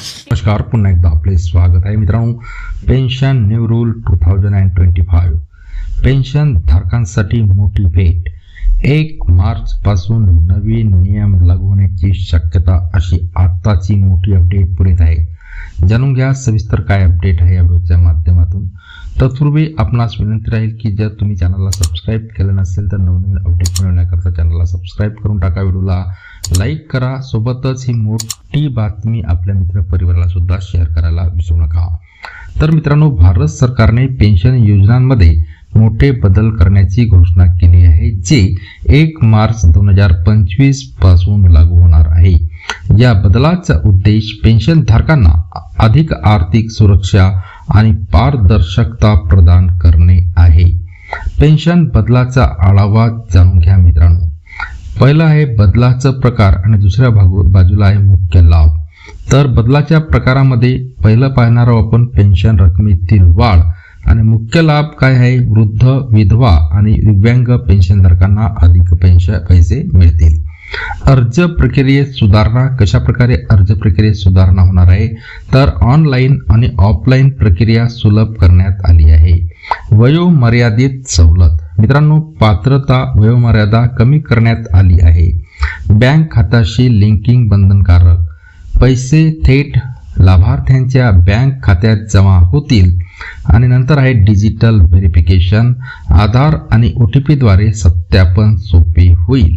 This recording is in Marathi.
नमस्कार पुन्हा एकदा आपले स्वागत आहे मित्रांनो. Pension new rule two thousand and twenty five pension धारकांसाठी मोठी भेट. एक मार्च पासून नवीन नियम लागू होण्याची शक्यता अशी आत्ताची मोठी अपडेट पुढे आहे. जाणून घ्या सविस्तर काय अपडेट आहे या व्हिडिओच्या माध्यमातून. तत्पूर्वी आपणास विनंती राहील की जर तुम्ही चॅनलला सबस्क्राईब केलं नसेल तर नवनवीन अपडेट मिळवण्याकरता चॅनलला सबस्क्राईब करून टाका. व्हिडिओला लाईक करा. सोबतच ही मोठी बातमी आपल्या मित्रपरिवाराला सुद्धा शेअर करायला विसरू नका. तर मित्रांनो भारत सरकारने पेन्शन योजनांमध्ये मोठे बदल करण्याची घोषणा केली आहे जे एक मार्च दोन हजार पंचवीसपासून लागू होणार आहे. या बदलाचा उद्देश पेन्शन धारकांना अधिक आर्थिक सुरक्षा आणि पारदर्शकता प्रदान करणे आहे. पेन्शन बदलाचा आढावा जाणून घ्या मित्रांनो. पहिला आहे बदलाचा प्रकार आणि दुसऱ्या भागू बाजूला आहे मुख्य लाभ. तर बदलाच्या प्रकारामध्ये पहिलं पाहणार आहोत आपण पेन्शन रकमेतील वाढ आणि मुख्य लाभ काय आहे? वृद्ध विधवा आणि दिव्यांग पेन्शनधारकांना अधिक पेन्शन पैसे मिळतील. अर्ज प्रक्रियेत सुधारणा कशा प्रकारे अर्ज प्रक्रियेत सुधारणा होणार आहे? तर ऑनलाईन आणि ऑफलाईन प्रक्रिया सुलभ करण्यात आली आहे. वयोमर्यादित सवलत. मित्रांनो पात्रता वयोमर्यादा कमी करण्यात आली आहे. बँक खात्याशी लिंकिंग बंधनकारक. पैसे थेट लाभार्थ्यांच्या बँक खात्यात जमा होतील. आणि नंतर आहे डिजिटल व्हेरिफिकेशन आधार आणि ओ टी पीद्वारे सत्यापन सोपे होईल.